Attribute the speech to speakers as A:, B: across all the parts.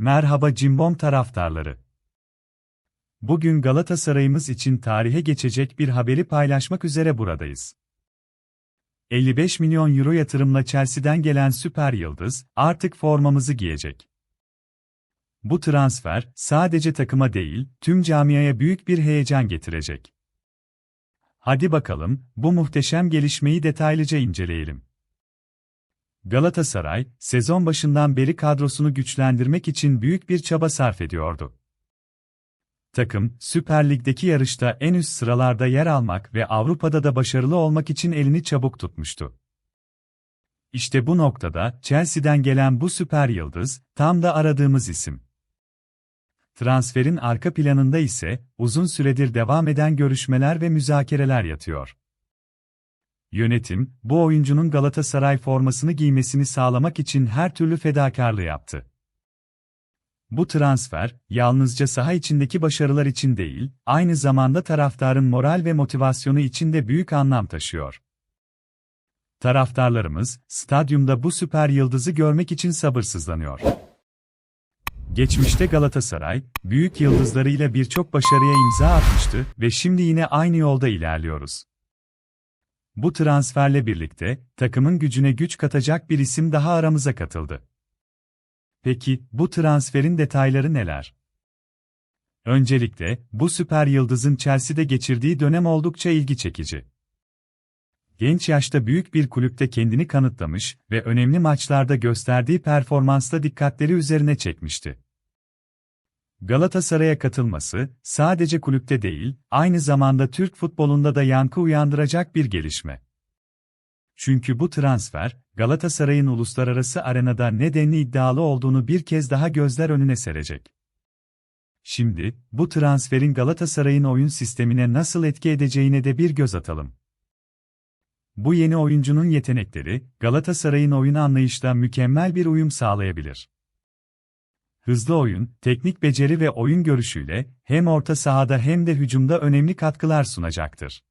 A: Merhaba Cimbom taraftarları. Bugün Galatasaray'ımız için tarihe geçecek bir haberi paylaşmak üzere buradayız. 55 milyon euro yatırımla Chelsea'den gelen süper yıldız, artık formamızı giyecek. Bu transfer, sadece takıma değil, tüm camiaya büyük bir heyecan getirecek. Hadi bakalım, bu muhteşem gelişmeyi detaylıca inceleyelim. Galatasaray, sezon başından beri kadrosunu güçlendirmek için büyük bir çaba sarf ediyordu. Takım, Süper Lig'deki yarışta en üst sıralarda yer almak ve Avrupa'da da başarılı olmak için elini çabuk tutmuştu. İşte bu noktada Chelsea'den gelen bu süper yıldız tam da aradığımız isim. Transferin arka planında ise uzun süredir devam eden görüşmeler ve müzakereler yatıyor. Yönetim, bu oyuncunun Galatasaray formasını giymesini sağlamak için her türlü fedakarlığı yaptı. Bu transfer, yalnızca saha içindeki başarılar için değil, aynı zamanda taraftarın moral ve motivasyonu için de büyük anlam taşıyor. Taraftarlarımız, stadyumda bu süper yıldızı görmek için sabırsızlanıyor. Geçmişte Galatasaray, büyük yıldızlarıyla birçok başarıya imza atmıştı ve şimdi yine aynı yolda ilerliyoruz. Bu transferle birlikte, takımın gücüne güç katacak bir isim daha aramıza katıldı. Peki, bu transferin detayları neler? Öncelikle, bu süper yıldızın Chelsea'de geçirdiği dönem oldukça ilgi çekici. Genç yaşta büyük bir kulüpte kendini kanıtlamış ve önemli maçlarda gösterdiği performansla dikkatleri üzerine çekmişti. Galatasaray'a katılması, sadece kulüpte değil, aynı zamanda Türk futbolunda da yankı uyandıracak bir gelişme. Çünkü bu transfer, Galatasaray'ın uluslararası arenada nedenli iddialı olduğunu bir kez daha gözler önüne serecek. Şimdi, bu transferin Galatasaray'ın oyun sistemine nasıl etki edeceğine de bir göz atalım. Bu yeni oyuncunun yetenekleri, Galatasaray'ın oyun anlayışla mükemmel bir uyum sağlayabilir hızlı oyun, teknik beceri ve oyun görüşüyle hem orta sahada hem de hücumda önemli katkılar sunacaktır.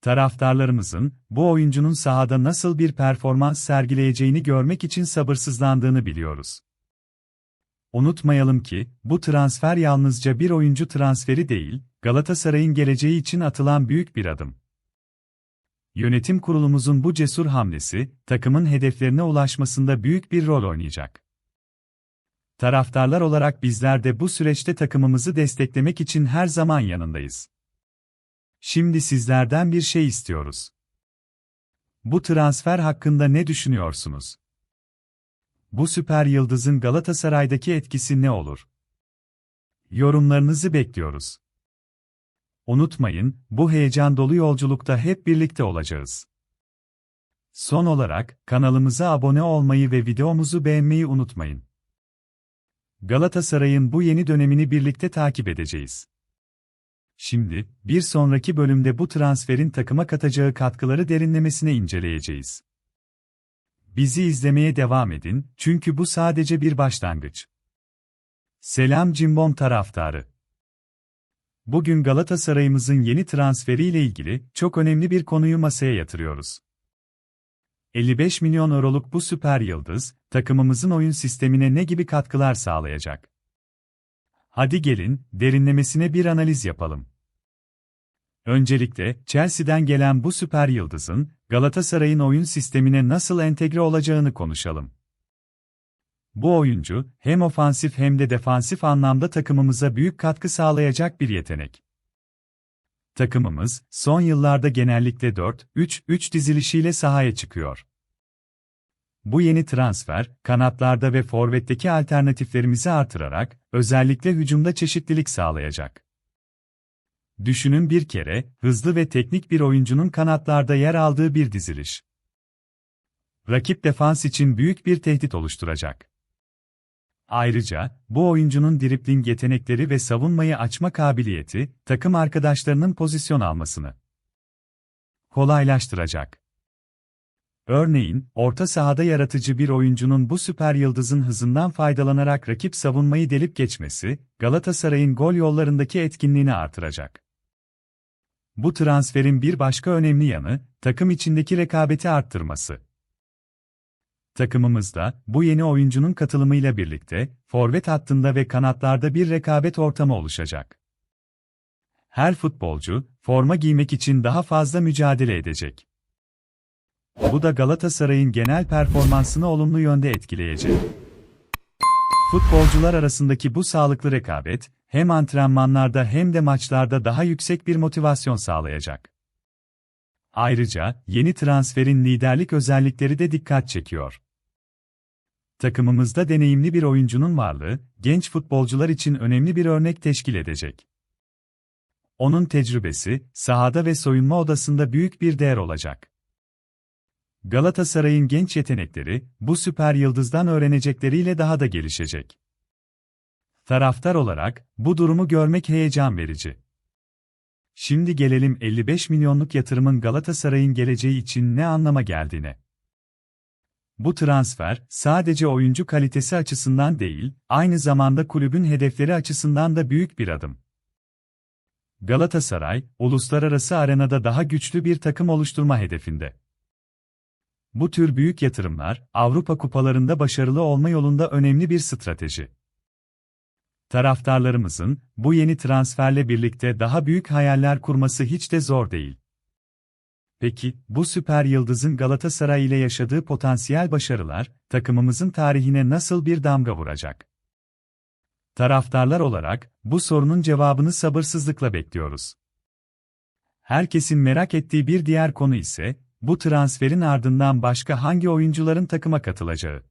A: Taraftarlarımızın bu oyuncunun sahada nasıl bir performans sergileyeceğini görmek için sabırsızlandığını biliyoruz. Unutmayalım ki bu transfer yalnızca bir oyuncu transferi değil, Galatasaray'ın geleceği için atılan büyük bir adım. Yönetim kurulumuzun bu cesur hamlesi takımın hedeflerine ulaşmasında büyük bir rol oynayacak. Taraftarlar olarak bizler de bu süreçte takımımızı desteklemek için her zaman yanındayız. Şimdi sizlerden bir şey istiyoruz. Bu transfer hakkında ne düşünüyorsunuz? Bu süper yıldızın Galatasaray'daki etkisi ne olur? Yorumlarınızı bekliyoruz. Unutmayın, bu heyecan dolu yolculukta hep birlikte olacağız. Son olarak, kanalımıza abone olmayı ve videomuzu beğenmeyi unutmayın. Galatasaray'ın bu yeni dönemini birlikte takip edeceğiz. Şimdi, bir sonraki bölümde bu transferin takıma katacağı katkıları derinlemesine inceleyeceğiz. Bizi izlemeye devam edin, çünkü bu sadece bir başlangıç. Selam Cimbom taraftarı. Bugün Galatasaray'ımızın yeni transferiyle ilgili çok önemli bir konuyu masaya yatırıyoruz. 55 milyon euroluk bu süper yıldız, takımımızın oyun sistemine ne gibi katkılar sağlayacak? Hadi gelin, derinlemesine bir analiz yapalım. Öncelikle, Chelsea'den gelen bu süper yıldızın, Galatasaray'ın oyun sistemine nasıl entegre olacağını konuşalım. Bu oyuncu, hem ofansif hem de defansif anlamda takımımıza büyük katkı sağlayacak bir yetenek. Takımımız, son yıllarda genellikle 4-3-3 dizilişiyle sahaya çıkıyor. Bu yeni transfer, kanatlarda ve forvetteki alternatiflerimizi artırarak, özellikle hücumda çeşitlilik sağlayacak. Düşünün bir kere, hızlı ve teknik bir oyuncunun kanatlarda yer aldığı bir diziliş. Rakip defans için büyük bir tehdit oluşturacak. Ayrıca, bu oyuncunun dribling yetenekleri ve savunmayı açma kabiliyeti, takım arkadaşlarının pozisyon almasını kolaylaştıracak. Örneğin, orta sahada yaratıcı bir oyuncunun bu süper yıldızın hızından faydalanarak rakip savunmayı delip geçmesi, Galatasaray'ın gol yollarındaki etkinliğini artıracak. Bu transferin bir başka önemli yanı, takım içindeki rekabeti arttırması. Takımımızda, bu yeni oyuncunun katılımıyla birlikte, forvet hattında ve kanatlarda bir rekabet ortamı oluşacak. Her futbolcu, forma giymek için daha fazla mücadele edecek. Bu da Galatasaray'ın genel performansını olumlu yönde etkileyecek. Futbolcular arasındaki bu sağlıklı rekabet, hem antrenmanlarda hem de maçlarda daha yüksek bir motivasyon sağlayacak. Ayrıca, yeni transferin liderlik özellikleri de dikkat çekiyor. Takımımızda deneyimli bir oyuncunun varlığı, genç futbolcular için önemli bir örnek teşkil edecek. Onun tecrübesi, sahada ve soyunma odasında büyük bir değer olacak. Galatasaray'ın genç yetenekleri, bu süper yıldızdan öğrenecekleriyle daha da gelişecek. Taraftar olarak, bu durumu görmek heyecan verici. Şimdi gelelim 55 milyonluk yatırımın Galatasaray'ın geleceği için ne anlama geldiğine. Bu transfer, sadece oyuncu kalitesi açısından değil, aynı zamanda kulübün hedefleri açısından da büyük bir adım. Galatasaray, uluslararası arenada daha güçlü bir takım oluşturma hedefinde. Bu tür büyük yatırımlar, Avrupa kupalarında başarılı olma yolunda önemli bir strateji. Taraftarlarımızın, bu yeni transferle birlikte daha büyük hayaller kurması hiç de zor değil. Peki, bu süper yıldızın Galatasaray ile yaşadığı potansiyel başarılar, takımımızın tarihine nasıl bir damga vuracak? Taraftarlar olarak, bu sorunun cevabını sabırsızlıkla bekliyoruz. Herkesin merak ettiği bir diğer konu ise, bu transferin ardından başka hangi oyuncuların takıma katılacağı.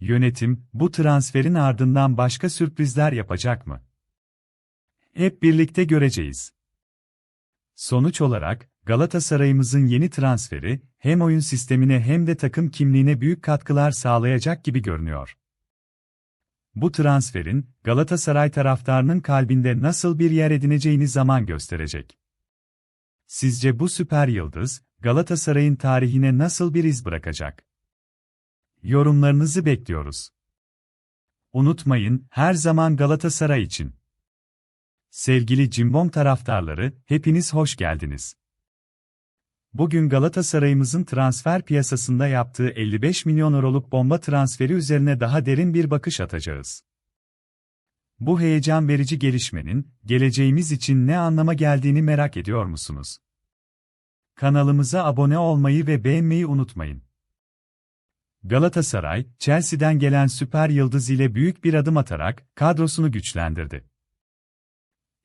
A: Yönetim, bu transferin ardından başka sürprizler yapacak mı? Hep birlikte göreceğiz. Sonuç olarak, Galatasaray'ımızın yeni transferi, hem oyun sistemine hem de takım kimliğine büyük katkılar sağlayacak gibi görünüyor. Bu transferin, Galatasaray taraftarının kalbinde nasıl bir yer edineceğini zaman gösterecek. Sizce bu süper yıldız, Galatasaray'ın tarihine nasıl bir iz bırakacak? Yorumlarınızı bekliyoruz. Unutmayın, her zaman Galatasaray için. Sevgili Cimbom taraftarları, hepiniz hoş geldiniz. Bugün Galatasaray'ımızın transfer piyasasında yaptığı 55 milyon euroluk bomba transferi üzerine daha derin bir bakış atacağız. Bu heyecan verici gelişmenin, geleceğimiz için ne anlama geldiğini merak ediyor musunuz? Kanalımıza abone olmayı ve beğenmeyi unutmayın. Galatasaray, Chelsea'den gelen süper yıldız ile büyük bir adım atarak kadrosunu güçlendirdi.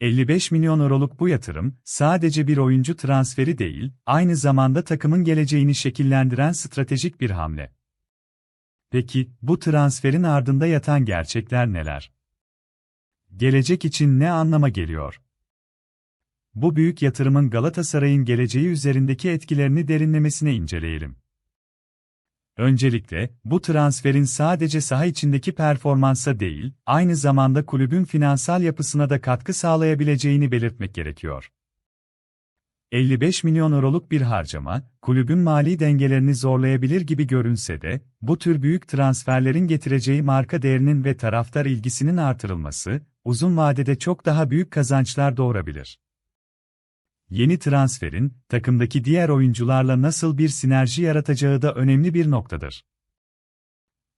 A: 55 milyon euroluk bu yatırım, sadece bir oyuncu transferi değil, aynı zamanda takımın geleceğini şekillendiren stratejik bir hamle. Peki, bu transferin ardında yatan gerçekler neler? Gelecek için ne anlama geliyor? Bu büyük yatırımın Galatasaray'ın geleceği üzerindeki etkilerini derinlemesine inceleyelim. Öncelikle, bu transferin sadece saha içindeki performansa değil, aynı zamanda kulübün finansal yapısına da katkı sağlayabileceğini belirtmek gerekiyor. 55 milyon euroluk bir harcama, kulübün mali dengelerini zorlayabilir gibi görünse de, bu tür büyük transferlerin getireceği marka değerinin ve taraftar ilgisinin artırılması, uzun vadede çok daha büyük kazançlar doğurabilir yeni transferin, takımdaki diğer oyuncularla nasıl bir sinerji yaratacağı da önemli bir noktadır.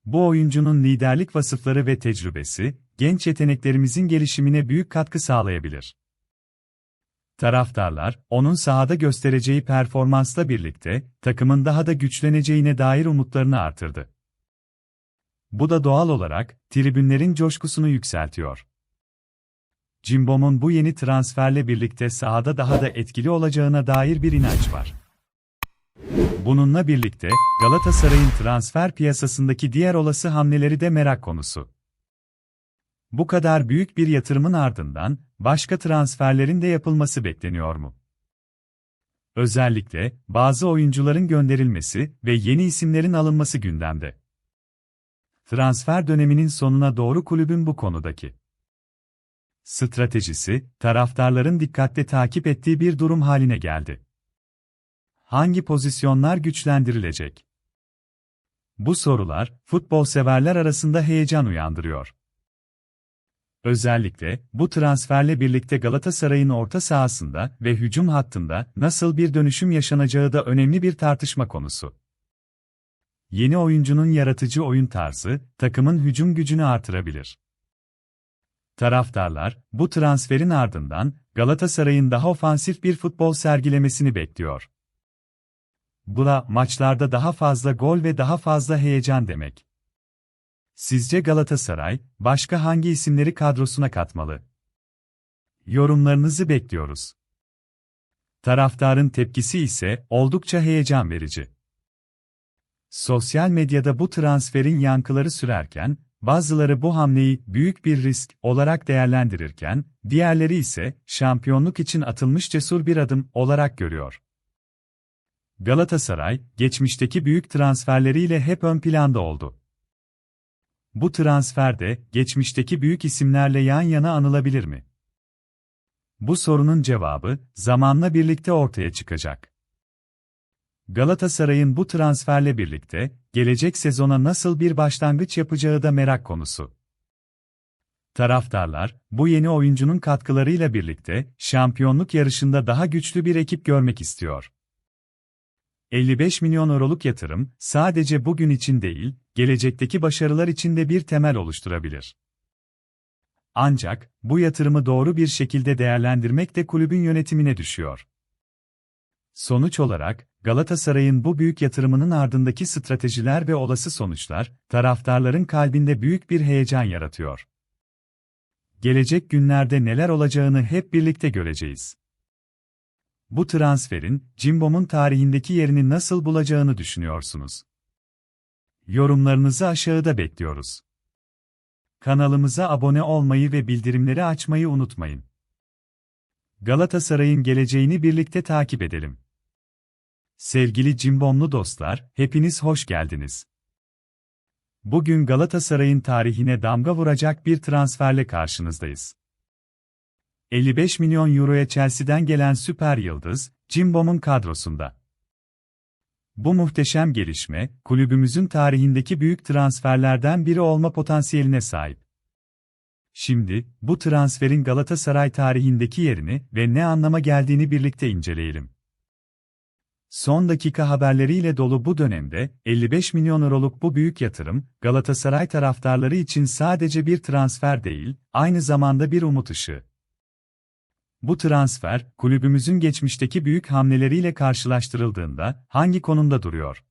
A: Bu oyuncunun liderlik vasıfları ve tecrübesi, genç yeteneklerimizin gelişimine büyük katkı sağlayabilir. Taraftarlar, onun sahada göstereceği performansla birlikte, takımın daha da güçleneceğine dair umutlarını artırdı. Bu da doğal olarak, tribünlerin coşkusunu yükseltiyor. Cimbom'un bu yeni transferle birlikte sahada daha da etkili olacağına dair bir inanç var. Bununla birlikte, Galatasaray'ın transfer piyasasındaki diğer olası hamleleri de merak konusu. Bu kadar büyük bir yatırımın ardından, başka transferlerin de yapılması bekleniyor mu? Özellikle, bazı oyuncuların gönderilmesi ve yeni isimlerin alınması gündemde. Transfer döneminin sonuna doğru kulübün bu konudaki stratejisi, taraftarların dikkatle takip ettiği bir durum haline geldi. Hangi pozisyonlar güçlendirilecek? Bu sorular, futbol severler arasında heyecan uyandırıyor. Özellikle, bu transferle birlikte Galatasaray'ın orta sahasında ve hücum hattında nasıl bir dönüşüm yaşanacağı da önemli bir tartışma konusu. Yeni oyuncunun yaratıcı oyun tarzı, takımın hücum gücünü artırabilir. Taraftarlar, bu transferin ardından, Galatasaray'ın daha ofansif bir futbol sergilemesini bekliyor. Bu da maçlarda daha fazla gol ve daha fazla heyecan demek. Sizce Galatasaray, başka hangi isimleri kadrosuna katmalı? Yorumlarınızı bekliyoruz. Taraftarın tepkisi ise oldukça heyecan verici. Sosyal medyada bu transferin yankıları sürerken, bazıları bu hamleyi büyük bir risk olarak değerlendirirken, diğerleri ise şampiyonluk için atılmış cesur bir adım olarak görüyor. Galatasaray, geçmişteki büyük transferleriyle hep ön planda oldu. Bu transfer de geçmişteki büyük isimlerle yan yana anılabilir mi? Bu sorunun cevabı zamanla birlikte ortaya çıkacak. Galatasaray'ın bu transferle birlikte gelecek sezona nasıl bir başlangıç yapacağı da merak konusu. Taraftarlar, bu yeni oyuncunun katkılarıyla birlikte şampiyonluk yarışında daha güçlü bir ekip görmek istiyor. 55 milyon euroluk yatırım sadece bugün için değil, gelecekteki başarılar için de bir temel oluşturabilir. Ancak bu yatırımı doğru bir şekilde değerlendirmek de kulübün yönetimine düşüyor. Sonuç olarak Galatasaray'ın bu büyük yatırımının ardındaki stratejiler ve olası sonuçlar taraftarların kalbinde büyük bir heyecan yaratıyor. Gelecek günlerde neler olacağını hep birlikte göreceğiz. Bu transferin Cimbom'un tarihindeki yerini nasıl bulacağını düşünüyorsunuz? Yorumlarınızı aşağıda bekliyoruz. Kanalımıza abone olmayı ve bildirimleri açmayı unutmayın. Galatasaray'ın geleceğini birlikte takip edelim. Sevgili Cimbomlu dostlar, hepiniz hoş geldiniz. Bugün Galatasaray'ın tarihine damga vuracak bir transferle karşınızdayız. 55 milyon euroya Chelsea'den gelen süper yıldız, Cimbom'un kadrosunda. Bu muhteşem gelişme, kulübümüzün tarihindeki büyük transferlerden biri olma potansiyeline sahip. Şimdi, bu transferin Galatasaray tarihindeki yerini ve ne anlama geldiğini birlikte inceleyelim. Son dakika haberleriyle dolu bu dönemde, 55 milyon euroluk bu büyük yatırım, Galatasaray taraftarları için sadece bir transfer değil, aynı zamanda bir umut ışığı. Bu transfer, kulübümüzün geçmişteki büyük hamleleriyle karşılaştırıldığında hangi konumda duruyor?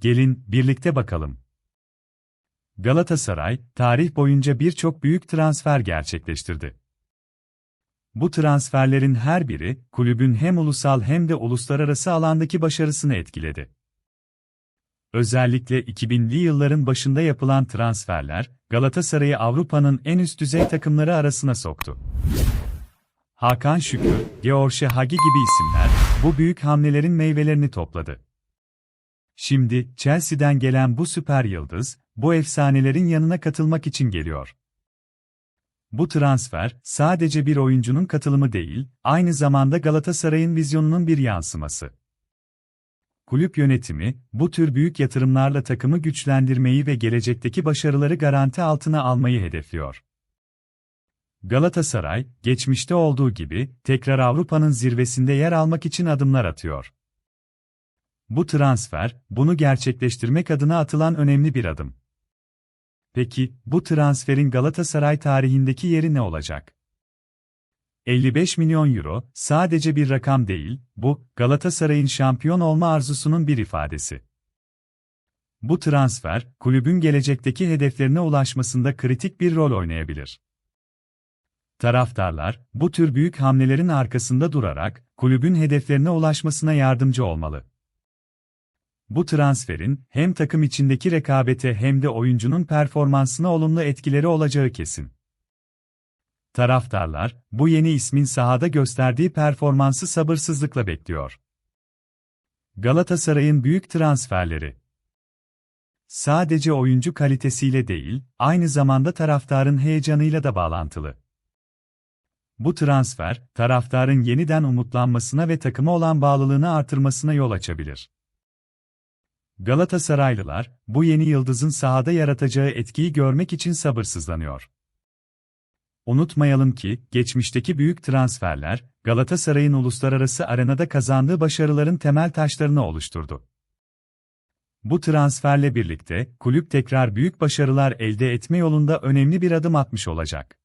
A: Gelin birlikte bakalım. Galatasaray, tarih boyunca birçok büyük transfer gerçekleştirdi. Bu transferlerin her biri, kulübün hem ulusal hem de uluslararası alandaki başarısını etkiledi. Özellikle 2000'li yılların başında yapılan transferler, Galatasaray'ı Avrupa'nın en üst düzey takımları arasına soktu. Hakan Şükür, George Hagi gibi isimler, bu büyük hamlelerin meyvelerini topladı. Şimdi, Chelsea'den gelen bu süper yıldız, bu efsanelerin yanına katılmak için geliyor. Bu transfer, sadece bir oyuncunun katılımı değil, aynı zamanda Galatasaray'ın vizyonunun bir yansıması. Kulüp yönetimi, bu tür büyük yatırımlarla takımı güçlendirmeyi ve gelecekteki başarıları garanti altına almayı hedefliyor. Galatasaray, geçmişte olduğu gibi, tekrar Avrupa'nın zirvesinde yer almak için adımlar atıyor. Bu transfer, bunu gerçekleştirmek adına atılan önemli bir adım. Peki, bu transferin Galatasaray tarihindeki yeri ne olacak? 55 milyon euro, sadece bir rakam değil, bu, Galatasaray'ın şampiyon olma arzusunun bir ifadesi. Bu transfer, kulübün gelecekteki hedeflerine ulaşmasında kritik bir rol oynayabilir. Taraftarlar, bu tür büyük hamlelerin arkasında durarak, kulübün hedeflerine ulaşmasına yardımcı olmalı. Bu transferin, hem takım içindeki rekabete hem de oyuncunun performansına olumlu etkileri olacağı kesin. Taraftarlar, bu yeni ismin sahada gösterdiği performansı sabırsızlıkla bekliyor. Galatasaray'ın büyük transferleri Sadece oyuncu kalitesiyle değil, aynı zamanda taraftarın heyecanıyla da bağlantılı. Bu transfer, taraftarın yeniden umutlanmasına ve takıma olan bağlılığını artırmasına yol açabilir. Galatasaraylılar, bu yeni yıldızın sahada yaratacağı etkiyi görmek için sabırsızlanıyor. Unutmayalım ki, geçmişteki büyük transferler, Galatasaray'ın uluslararası arenada kazandığı başarıların temel taşlarını oluşturdu. Bu transferle birlikte kulüp tekrar büyük başarılar elde etme yolunda önemli bir adım atmış olacak.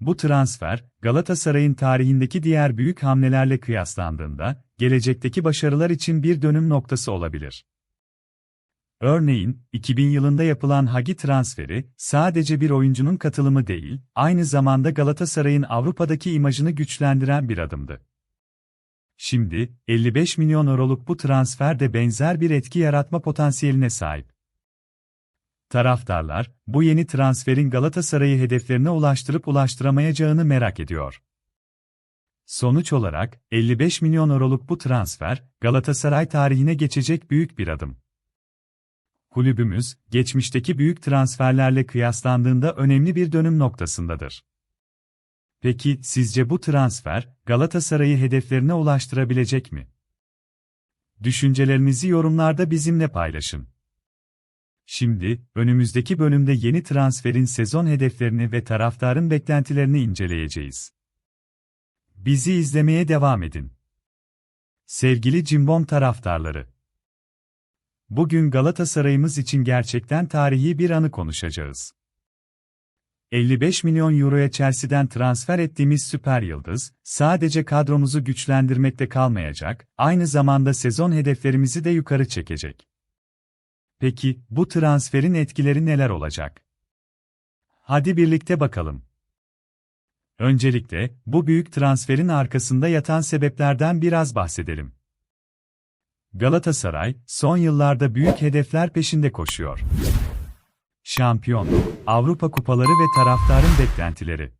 A: Bu transfer, Galatasaray'ın tarihindeki diğer büyük hamlelerle kıyaslandığında, gelecekteki başarılar için bir dönüm noktası olabilir. Örneğin, 2000 yılında yapılan Hagi transferi, sadece bir oyuncunun katılımı değil, aynı zamanda Galatasaray'ın Avrupa'daki imajını güçlendiren bir adımdı. Şimdi, 55 milyon euroluk bu transfer de benzer bir etki yaratma potansiyeline sahip. Taraftarlar, bu yeni transferin Galatasaray'ı hedeflerine ulaştırıp ulaştıramayacağını merak ediyor. Sonuç olarak, 55 milyon euroluk bu transfer, Galatasaray tarihine geçecek büyük bir adım. Kulübümüz, geçmişteki büyük transferlerle kıyaslandığında önemli bir dönüm noktasındadır. Peki, sizce bu transfer, Galatasaray'ı hedeflerine ulaştırabilecek mi? Düşüncelerinizi yorumlarda bizimle paylaşın. Şimdi, önümüzdeki bölümde yeni transferin sezon hedeflerini ve taraftarın beklentilerini inceleyeceğiz. Bizi izlemeye devam edin. Sevgili Cimbom taraftarları. Bugün Galatasaray'ımız için gerçekten tarihi bir anı konuşacağız. 55 milyon euroya Chelsea'den transfer ettiğimiz süper yıldız, sadece kadromuzu güçlendirmekte kalmayacak, aynı zamanda sezon hedeflerimizi de yukarı çekecek. Peki, bu transferin etkileri neler olacak? Hadi birlikte bakalım. Öncelikle, bu büyük transferin arkasında yatan sebeplerden biraz bahsedelim. Galatasaray, son yıllarda büyük hedefler peşinde koşuyor. Şampiyonluk, Avrupa kupaları ve taraftarın beklentileri.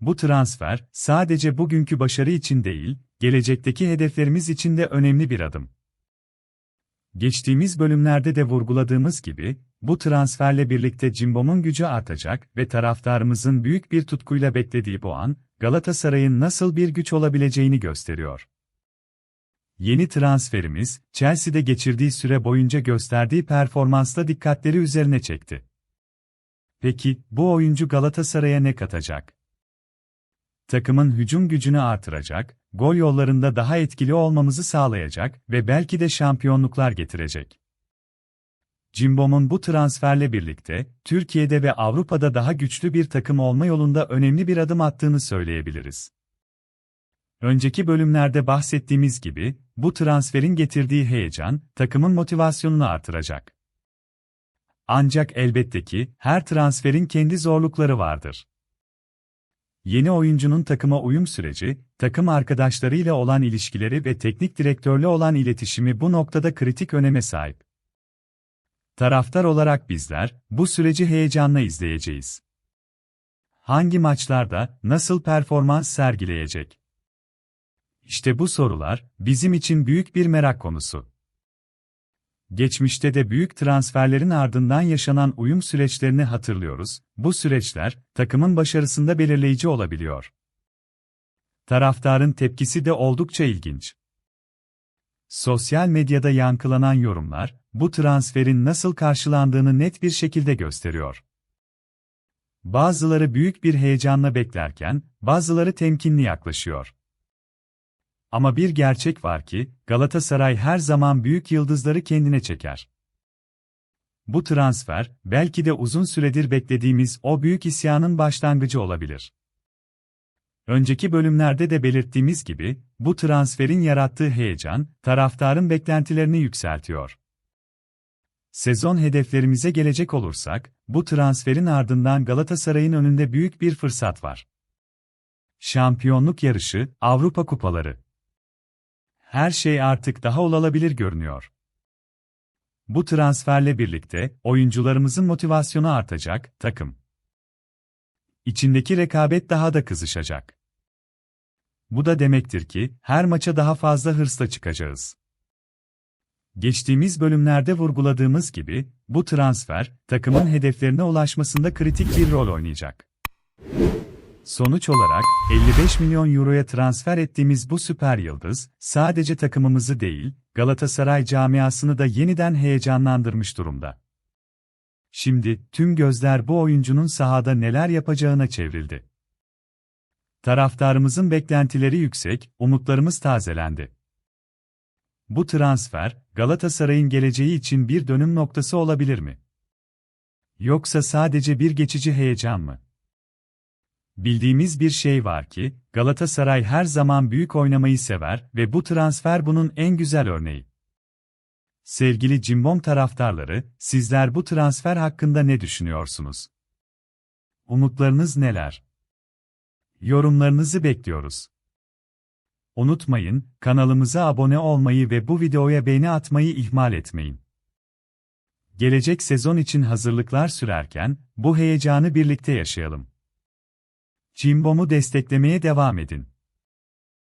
A: Bu transfer, sadece bugünkü başarı için değil, gelecekteki hedeflerimiz için de önemli bir adım. Geçtiğimiz bölümlerde de vurguladığımız gibi, bu transferle birlikte Cimbom'un gücü artacak ve taraftarımızın büyük bir tutkuyla beklediği bu an, Galatasaray'ın nasıl bir güç olabileceğini gösteriyor. Yeni transferimiz, Chelsea'de geçirdiği süre boyunca gösterdiği performansla dikkatleri üzerine çekti. Peki, bu oyuncu Galatasaray'a ne katacak? Takımın hücum gücünü artıracak, gol yollarında daha etkili olmamızı sağlayacak ve belki de şampiyonluklar getirecek. Cimbom'un bu transferle birlikte, Türkiye'de ve Avrupa'da daha güçlü bir takım olma yolunda önemli bir adım attığını söyleyebiliriz. Önceki bölümlerde bahsettiğimiz gibi, bu transferin getirdiği heyecan, takımın motivasyonunu artıracak. Ancak elbette ki, her transferin kendi zorlukları vardır. Yeni oyuncunun takıma uyum süreci, takım arkadaşlarıyla olan ilişkileri ve teknik direktörle olan iletişimi bu noktada kritik öneme sahip. Taraftar olarak bizler, bu süreci heyecanla izleyeceğiz. Hangi maçlarda, nasıl performans sergileyecek? İşte bu sorular, bizim için büyük bir merak konusu. Geçmişte de büyük transferlerin ardından yaşanan uyum süreçlerini hatırlıyoruz, bu süreçler, takımın başarısında belirleyici olabiliyor. Taraftarın tepkisi de oldukça ilginç. Sosyal medyada yankılanan yorumlar, bu transferin nasıl karşılandığını net bir şekilde gösteriyor. Bazıları büyük bir heyecanla beklerken, bazıları temkinli yaklaşıyor. Ama bir gerçek var ki, Galatasaray her zaman büyük yıldızları kendine çeker. Bu transfer, belki de uzun süredir beklediğimiz o büyük isyanın başlangıcı olabilir. Önceki bölümlerde de belirttiğimiz gibi, bu transferin yarattığı heyecan, taraftarın beklentilerini yükseltiyor. Sezon hedeflerimize gelecek olursak, bu transferin ardından Galatasaray'ın önünde büyük bir fırsat var. Şampiyonluk yarışı, Avrupa kupaları her şey artık daha olabilir görünüyor. Bu transferle birlikte oyuncularımızın motivasyonu artacak, takım. İçindeki rekabet daha da kızışacak. Bu da demektir ki her maça daha fazla hırsla çıkacağız. Geçtiğimiz bölümlerde vurguladığımız gibi bu transfer takımın hedeflerine ulaşmasında kritik bir rol oynayacak. Sonuç olarak, 55 milyon euroya transfer ettiğimiz bu süper yıldız, sadece takımımızı değil, Galatasaray camiasını da yeniden heyecanlandırmış durumda. Şimdi, tüm gözler bu oyuncunun sahada neler yapacağına çevrildi. Taraftarımızın beklentileri yüksek, umutlarımız tazelendi. bu transfer, Galatasaray'ın geleceği için bir dönüm noktası olabilir mi? Yoksa sadece bir geçici heyecan mı? Bildiğimiz bir şey var ki, Galatasaray her zaman büyük oynamayı sever ve bu transfer bunun en güzel örneği. Sevgili Cimbom taraftarları, sizler bu transfer hakkında ne düşünüyorsunuz? Umutlarınız neler? Yorumlarınızı bekliyoruz. Unutmayın, kanalımıza abone olmayı ve bu videoya beğeni atmayı ihmal etmeyin. Gelecek sezon için hazırlıklar sürerken, bu heyecanı birlikte yaşayalım. Cimbom'u desteklemeye devam edin.